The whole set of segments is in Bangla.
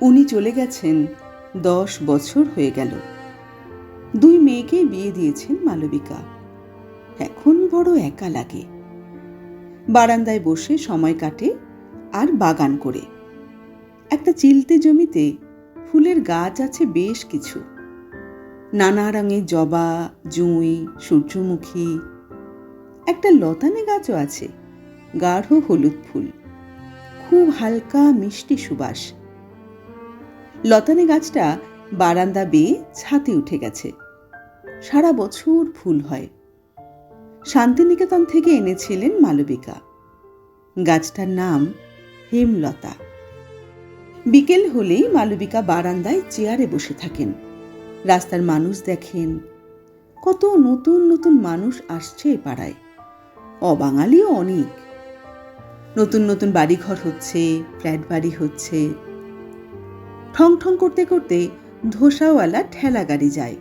উনি চলে গেছেন, দশ বছর হয়ে গেল। দুই মেয়েকে বিয়ে দিয়েছেন মালবিকা। এখন বড় একা লাগে। বারান্দায় বসে সময় কাটে আর বাগান করে। একটা চিলতে জমিতে ফুলের গাছ আছে বেশ কিছু। নানা রঙের জবা, জুঁই, সূর্যমুখী। একটা লতানে গাছও আছে, গাঢ় হলুদ ফুল। খুব হালকা মিষ্টি সুবাস। লতানে গাছটা বারান্দা বেয়ে ছাতে উঠে গেছে। সারা বছর ফুল হয়। শান্তিনিকেতন থেকে এনেছিলেন মালবিকা। গাছটার নাম হেমলতা। বিকেল হলেই মালবিকা বারান্দায় চেয়ারে বসে থাকেন। রাস্তার মানুষ দেখেন, কত নতুন নতুন মানুষ আসছে এ পাড়ায়। অবাঙালিও অনেক। নতুন নতুন বাড়িঘর হচ্ছে, ফ্ল্যাট বাড়ি হচ্ছে ঠং ঠং করতে করতে ধোসাওয়ালা ঠেলা গাড়ি যায়।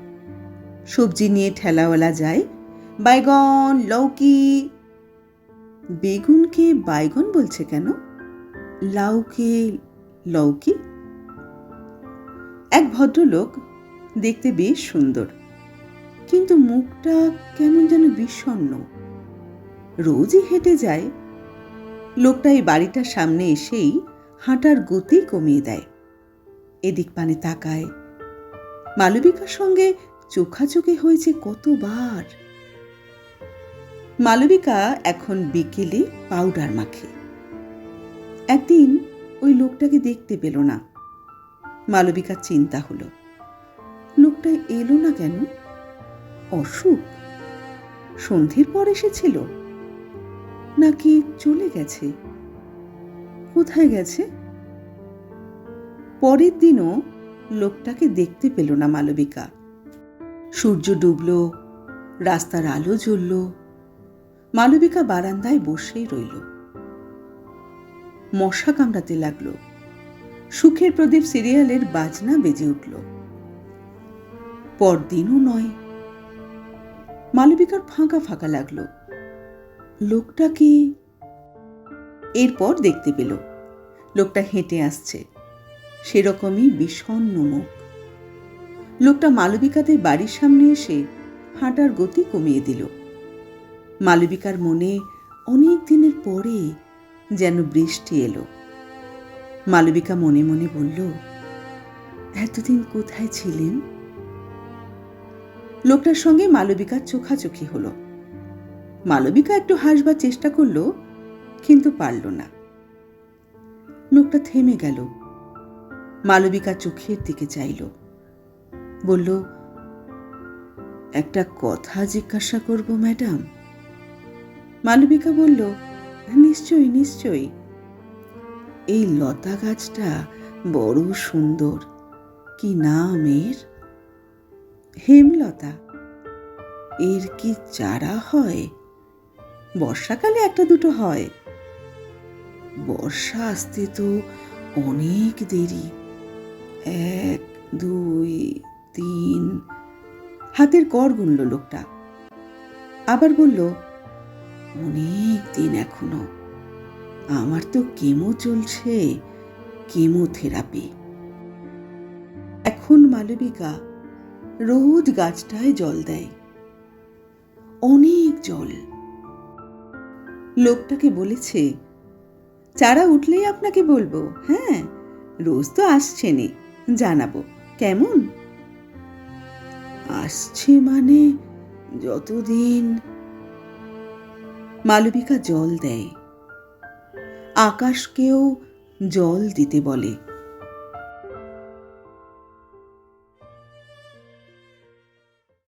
সবজি নিয়ে ঠেলাওয়ালা যায়। বাইগন, লৌকি। বেগুনকে বাইগন বলছে কেন? লাউকে লৌকি? এক ভদ্রলোক দেখতে বেশ সুন্দর, কিন্তু মুখটা কেমন যেন বিষণ্ণ। রোজই হেঁটে যায়। লোকটা এই বাড়িটার সামনে এসেই হাঁটার গতি কমিয়ে দেয়। এদিক পানে তাকায়। মালবিকার সঙ্গে চোখাচোখি হয়েছে কতবার। মালবিকা এখন বিকেলে পাউডার মাখে। একদিন ওই লোকটাকে দেখতে পেল না। মালবিকার চিন্তা হলো, লোকটা এলো না কেন? অসুখ? সন্ধ্যের পর এসেছিল? নাকি চলে গেছে? কোথায় গেছে? পরের দিনও লোকটাকে দেখতে পেল না মালবিকা। সূর্য ডুবল, রাস্তার আলো জ্বলল। মালবিকা বারান্দায় বসেই রইল। মশা কামড়াতে লাগল। সুখের প্রদীপ সিরিয়ালের বাজনা বেজে উঠল। পরদিনও নয়। মালবিকার ফাঁকা ফাঁকা লাগল। লোকটা কি? এরপর দেখতে পেল। লোকটা হেঁটে আসছে। সেরকমই বিষণ্ণ মুখ। লোকটা মালবিকাদের বাড়ির সামনে এসে হাঁটার গতি কমিয়ে দিল। মালবিকার মনে অনেক দিনের পরে যেন বৃষ্টি এলো। মালবিকা মনে মনে বলল, এতদিন কোথায় ছিলেন? লোকটার সঙ্গে মালবিকার চোখাচোখি হলো। মালবিকা একটু হাসবার চেষ্টা করল, কিন্তু পারল না। লোকটা থেমে গেল। মালবিকা চোখের দিকে চাইল। বলল, একটা কথা জিজ্ঞাসা করব, ম্যাডাম? মালবিকা বলল, নিশ্চয়ই নিশ্চয়ই। এই লতা গাছটা বড় সুন্দর। কি নাম এর? হেমলতা, এর কি চারা হয়? বর্ষাকালে একটা দুটো হয়। বর্ষা আসতে তো অনেক দেরি। এক, দুই, তিন। হাতের কর গুনল লোকটা। আবার বলল, অনেক দিন এখনও। আমার তো কেমো চলছে, কেমোথেরাপি। এখন মালবিকা রোজ গাছটায় জল দেয়। অনেক জল। লোকটাকে বলেছে, চারা উঠলেই আপনাকে বলব হ্যাঁ? রোজ তো আসছেনই। জানাব। কেমন? আসছে মানে যতদিন। মালবিকা জল দেয়। আকাশকেও জল দিতে বলে।